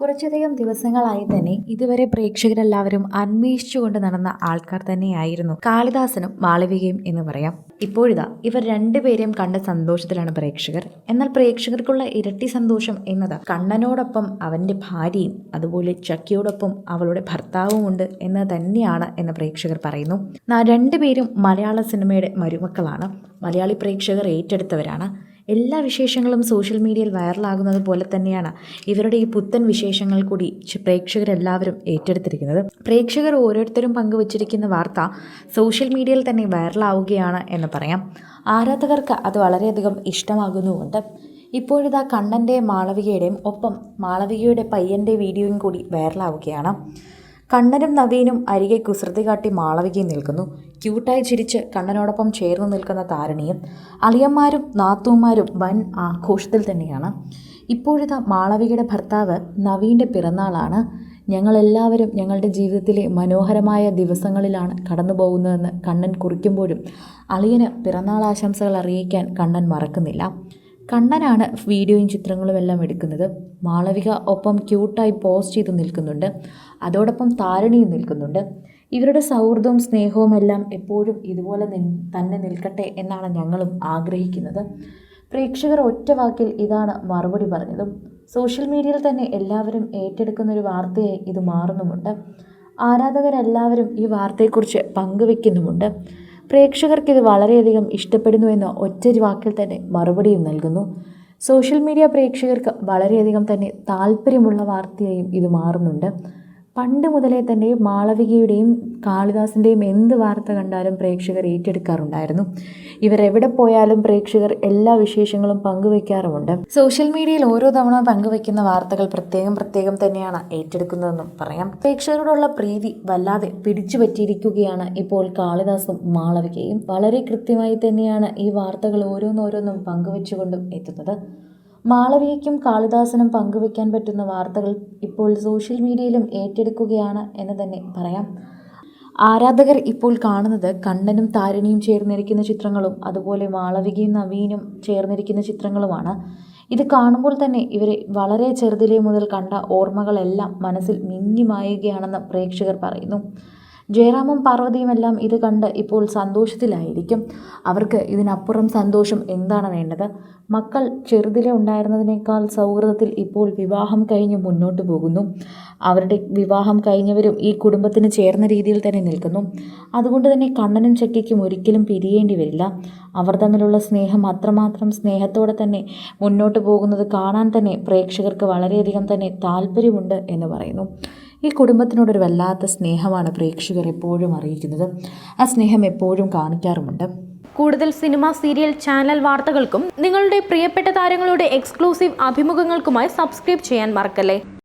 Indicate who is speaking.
Speaker 1: കുറച്ചധികം ദിവസങ്ങളായി തന്നെ ഇതുവരെ പ്രേക്ഷകരെല്ലാവരും അന്വേഷിച്ചുകൊണ്ട് നടന്ന ആൾക്കാർ തന്നെയായിരുന്നു കാളിദാസനും മാളവികയും എന്ന് പറയാം. ഇപ്പോഴിതാ ഇവർ രണ്ടുപേരെയും കണ്ട സന്തോഷത്തിലാണ് പ്രേക്ഷകർ. എന്നാൽ പ്രേക്ഷകർക്കുള്ള ഇരട്ടി സന്തോഷം എന്നത് കണ്ണനോടൊപ്പം അവന്റെ ഭാര്യയും അതുപോലെ ചക്കിയോടൊപ്പം അവളുടെ ഭർത്താവും ഉണ്ട് എന്ന് തന്നെയാണ് എന്ന് പ്രേക്ഷകർ പറയുന്നു. രണ്ടുപേരും മലയാള സിനിമയുടെ മരുമക്കളാണ്. മലയാളി പ്രേക്ഷകർ ഏറ്റെടുത്തവരാണ്. എല്ലാ വിശേഷങ്ങളും സോഷ്യൽ മീഡിയയിൽ വൈറലാകുന്നത് പോലെ തന്നെയാണ് ഇവരുടെ ഈ പുത്തൻ വിശേഷങ്ങൾ കൂടി പ്രേക്ഷകരെല്ലാവരും ഏറ്റെടുത്തിരിക്കുന്നത്. പ്രേക്ഷകർ ഓരോരുത്തരും പങ്കുവച്ചിരിക്കുന്ന വാർത്ത സോഷ്യൽ മീഡിയയിൽ തന്നെ വൈറലാവുകയാണ് എന്ന് പറയാം. ആരാധകർക്ക് അത് വളരെയധികം ഇഷ്ടമാകുന്നുമുണ്ട്. ഇപ്പോഴിതാ കണ്ണന്റെയും മാളവികയുടെയും ഒപ്പം മാളവികയുടെ പയ്യന്റെ വീഡിയോയും കൂടി വൈറലാവുകയാണ്. കണ്ണനും നവീനും അരികെ കുസൃതി കാട്ടി മാളവികയും നിൽക്കുന്നു. ക്യൂട്ടായി ചിരിച്ച് കണ്ണനോടൊപ്പം ചേർന്ന് നിൽക്കുന്ന താരണിയും അളിയന്മാരും നാത്തൂമാരും വൻ ആഘോഷത്തിൽ തന്നെയാണ്. ഇപ്പോഴത്തെ മാളവികയുടെ ഭർത്താവ് നവീന്റെ പിറന്നാളാണ്. ഞങ്ങളെല്ലാവരും ഞങ്ങളുടെ ജീവിതത്തിലെ മനോഹരമായ ദിവസങ്ങളിലാണ് കടന്നു പോകുന്നതെന്ന് കണ്ണൻ കുറിക്കുമ്പോഴും അളിയന് പിറന്നാൾ ആശംസകൾ അറിയിക്കാൻ കണ്ണൻ മറക്കുന്നില്ല. കണ്ണനാണ് വീഡിയോയും ചിത്രങ്ങളും എല്ലാം എടുക്കുന്നത്. മാളവിക ഒപ്പം ക്യൂട്ടായി പോസ്റ്റ് ചെയ്ത് നിൽക്കുന്നുണ്ട്. അതോടൊപ്പം താരണിയും നിൽക്കുന്നുണ്ട്. ഇവരുടെ സൗഹൃദവും സ്നേഹവും എല്ലാം എപ്പോഴും ഇതുപോലെ തന്നെ നിൽക്കട്ടെ എന്നാണ് ഞങ്ങളും ആഗ്രഹിക്കുന്നത്. പ്രേക്ഷകർ ഒറ്റ വാക്കിൽ ഇതാണ് മറുപടി പറഞ്ഞതും. സോഷ്യൽ മീഡിയയിൽ തന്നെ എല്ലാവരും ഏറ്റെടുക്കുന്ന ഒരു വാർത്തയായി ഇത് മാറുന്നുമുണ്ട്. ആരാധകരെല്ലാവരും ഈ വാർത്തയെക്കുറിച്ച് പങ്കുവെക്കുന്നുമുണ്ട്. പ്രേക്ഷകർക്ക് ഇത് വളരെയധികം ഇഷ്ടപ്പെടുന്നു എന്ന ഒറ്റൊരു വാക്കിൽ തന്നെ മറുപടിയും നൽകുന്നു. സോഷ്യൽ മീഡിയ പ്രേക്ഷകർക്ക് വളരെയധികം തന്നെ താല്പര്യമുള്ള വാർത്തയായും ഇത് മാറുന്നുണ്ട്. പണ്ട് മുതലേ തന്നെ മാളവികയുടെയും കാളിദാസിന്റെയും എന്ത് വാർത്ത കണ്ടാലും പ്രേക്ഷകർ ഏറ്റെടുക്കാറുണ്ടായിരുന്നു. ഇവരെവിടെ പോയാലും പ്രേക്ഷകർ എല്ലാ വിശേഷങ്ങളും പങ്കുവയ്ക്കാറുമുണ്ട് സോഷ്യൽ മീഡിയയിൽ ഓരോ തവണ പങ്കുവയ്ക്കുന്ന വാർത്തകൾ പ്രത്യേകം പ്രത്യേകം തന്നെയാണ് ഏറ്റെടുക്കുന്നതെന്നും പറയാം. പ്രേക്ഷകരോടുള്ള പ്രീതി വല്ലാതെ പിടിച്ചു പറ്റിയിരിക്കുകയാണ് ഇപ്പോൾ കാളിദാസും മാളവികയും. വളരെ കൃത്യമായി തന്നെയാണ് ഈ വാർത്തകൾ ഓരോന്നോരോന്നും പങ്കുവെച്ചുകൊണ്ടും എത്തുന്നത്. മാളവികയ്ക്കും കാളിദാസനും പങ്കുവെക്കാൻ പറ്റുന്ന വാർത്തകൾ ഇപ്പോൾ സോഷ്യൽ മീഡിയയിലും ഏറ്റെടുക്കുകയാണ് എന്ന് തന്നെ പറയാം. ആരാധകർ ഇപ്പോൾ കാണുന്നത് കണ്ണനും താരിണിയും ചേർന്നിരിക്കുന്ന ചിത്രങ്ങളും അതുപോലെ മാളവികയും നവീനും ചേർന്നിരിക്കുന്ന ചിത്രങ്ങളുമാണ്. ഇത് കാണുമ്പോൾ തന്നെ ഇവരെ വളരെ ചെറുതിലേ മുതൽ കണ്ട ഓർമ്മകളെല്ലാം മനസ്സിൽ മിന്നിമായുകയാണെന്ന് പ്രേക്ഷകർ പറയുന്നു. ജയറാമും പാർവതിയുമെല്ലാം ഇത് കണ്ട് ഇപ്പോൾ സന്തോഷത്തിലായിരിക്കും. അവർക്ക് ഇതിനപ്പുറം സന്തോഷം എന്താണ് വേണ്ടത്? മക്കൾ ചെറുതിലെ ഉണ്ടായിരുന്നതിനേക്കാൾ സൗഹൃദത്തിൽ ഇപ്പോൾ വിവാഹം കഴിഞ്ഞ് മുന്നോട്ട് പോകുന്നു. അവരുടെ വിവാഹം കഴിഞ്ഞവരും ഈ കുടുംബത്തിന് ചേർന്ന രീതിയിൽ തന്നെ നിൽക്കുന്നു. അതുകൊണ്ട് തന്നെ കണ്ണനും ചെക്കിക്കും ഒരിക്കലും പിരിയേണ്ടി വരില്ല. അവർ തമ്മിലുള്ള സ്നേഹം അത്രമാത്രം സ്നേഹത്തോടെ തന്നെ മുന്നോട്ട് പോകുന്നത് കാണാൻ തന്നെ പ്രേക്ഷകർക്ക് വളരെയധികം തന്നെ താല്പര്യമുണ്ട് എന്ന് പറയുന്നു. ഈ കുടുംബത്തിനോടൊരു വല്ലാത്ത സ്നേഹമാണ് പ്രേക്ഷകർ എപ്പോഴും അറിയിക്കുന്നത്. ആ സ്നേഹം എപ്പോഴും കാണിക്കാറുമുണ്ട്.
Speaker 2: കൂടുതൽ സിനിമ സീരിയൽ ചാനൽ വാർത്തകൾക്കും നിങ്ങളുടെ പ്രിയപ്പെട്ട താരങ്ങളുടെ എക്സ്ക്ലൂസീവ് അഭിമുഖങ്ങൾക്കുമായി സബ്സ്ക്രൈബ് ചെയ്യാൻ മറക്കല്ലേ?